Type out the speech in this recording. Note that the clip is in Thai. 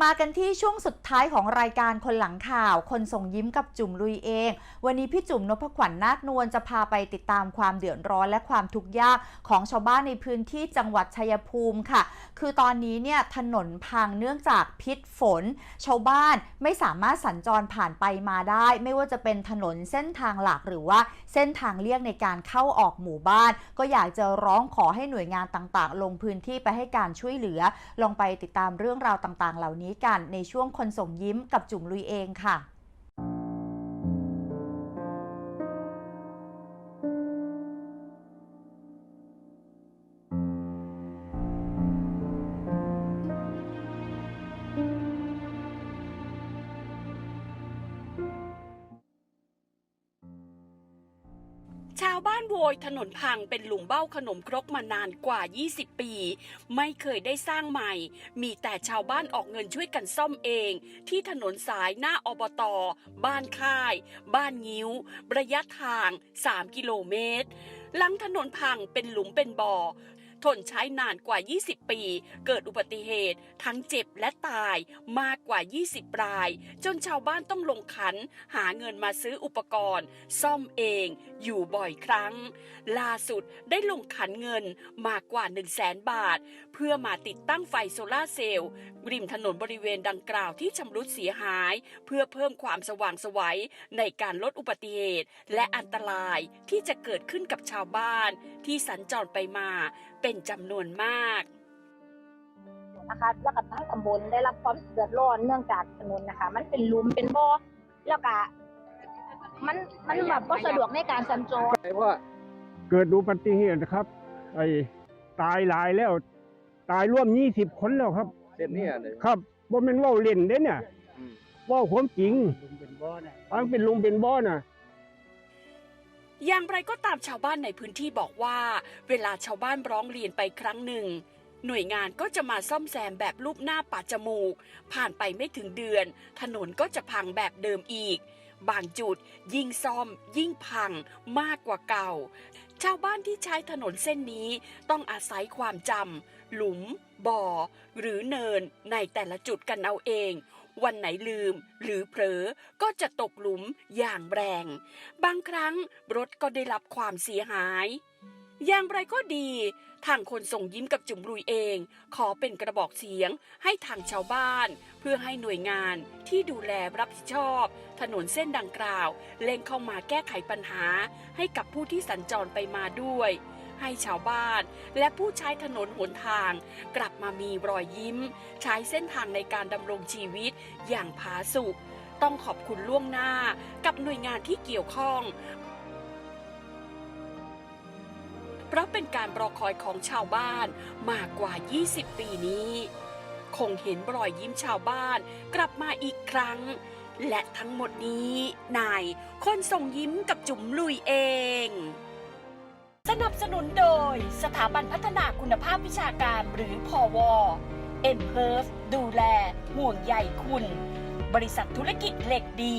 มากันที่ช่วงสุดท้ายของรายการคนหลังข่าว คนส่งยิ้มกับจุ่มลุยเอง วันนี้พี่จุ่มนพขวัญนาคนวลจะพาไปติดตามความเดือดร้อนและความทุกข์ยากของชาวบ้านในพื้นที่จังหวัดชัยภูมิค่ะ คือตอนนี้เนี่ยถนนพังเนื่องจากพิษฝน ชาวบ้านไม่สามารถสัญจรผ่านไปมาได้ ไม่ว่าจะเป็นถนนเส้นทางหลักหรือว่าเส้นทางเลี่ยงในการเข้าออกหมู่บ้าน ก็อยากจะร้องขอให้หน่วยงานต่างๆ ลงพื้นที่ไปให้การช่วยเหลือ ลองไปติดตามเรื่องราวต่างๆ เหล่านี้กันในช่วงคนส่งยิ้มกับจุ๋มลุยเองค่ะ ชาวบ้านโวยถนนพังเป็นหลุมเบ้าขนมครกมานานกว่า 20 ปี ไม่เคยได้สร้างใหม่ มีแต่ชาวบ้านออกเงินช่วยกันซ่อมเอง ที่ถนนสายหน้าอบต บ้านค่าย บ้านงิ้ว ระยะทาง 3 กิโลเมตร หลังถนนพังเป็นหลุมเป็นบ่อ ทนใช้นานกว่า 20 ปี เกิดอุบัติเหตุ ทั้งเจ็บและตายมากกว่า 20 ราย จนชาวบ้านต้องลงขัน หาเงินมาซื้ออุปกรณ์ ซ่อมเองอยู่บ่อยครั้ง ล่าสุดได้ลงขันเงินมากกว่า 1 0 0 0 0แสนบาท เพื่อมาติดตั้งไฟโซลาเซลล์ริมถนนบริเวณดังกล่าวที่ชำรุดเสียหาย เพื่อเพิ่มความสว่างไสวัยในการลดอุบัติเหตุ และอันตรายที่จะเกิดขึ้นกับชาวบ้าน ที่สัญจรไปมาเป็นจำนวนมากนะคะแล้วก็ทั้งตำบลได้รับความเดือดร้อนเนื่องจากถนนนะคะ มันเป็นหลุมเป็นบ่อแล้วก็มันมันแบบก็สะดวกในการสัญจรไอ้ว่าเกิดอุบัติเหตุนะครับ ไอ้ตายหลายแล้ว ตายร่วมยี่สิบคนแล้วครับเส้นเนี้เลยครับบ่แม่นเว้าเล่นเด้เนี่ยอืมเว้าความจริงฟังเป็นลุงเป็นบ่อน่ะ อย่างไรก็ตามชาวบ้านในพื้นที่บอกว่า เวลาชาวบ้านร้องเรียนไปครั้งหนึ่ง หน่วยงานก็จะมาซ่อมแซมแบบรูปหน้าปัดจมูก ผ่านไปไม่ถึงเดือน ถนนก็จะพังแบบเดิมอีก บางจุดยิ่งซ่อม ยิ่งพังมากกว่าเก่า ชาวบ้านที่ใช้ถนนเส้นนี้ต้องอาศัยความจำหลุม บ่อ หรือเนินในแต่ละจุดกันเอาเอง วันไหนลืม หรือเผลอก็จะตกหลุมอย่างแรง บางครั้งรถก็ได้รับความเสียหาย อย่างไรก็ดี ทางคนส่งยิ้มกับจุ๋มรุยเอง ขอเป็นกระบอกเสียงให้ทางชาวบ้าน เพื่อให้หน่วยงานที่ดูแลรับผิดชอบ ถนนเส้นดังกล่าวเร่งเข้ามาแก้ไขปัญหา ให้กับผู้ที่สัญจรไปมาด้วย ให้ชาวบ้าน และผู้ใช้ถนนหนทาง กลับมามีรอยยิ้ม ใช้เส้นทางในการดำรงชีวิตอย่างผาสุกต้องขอบคุณล่วงหน้ากับหน่วยงานที่เกี่ยวข้อง เพราะเป็นการรอคอยของชาวบ้านมากกว่า 20 ปีนี้ คงเห็นรอยยิ้มชาวบ้านกลับมาอีกครั้ง และทั้งหมดนี้นายคนส่งยิ้มกับจุ๋มลุยเอง สนับสนุนโดยสถาบันพัฒนาคุณภาพวิชาการหรือพอวเอ็มเพิร์ฟดูแล ห่วงใยคุณ บริษัทธุรกิจเหล็กดี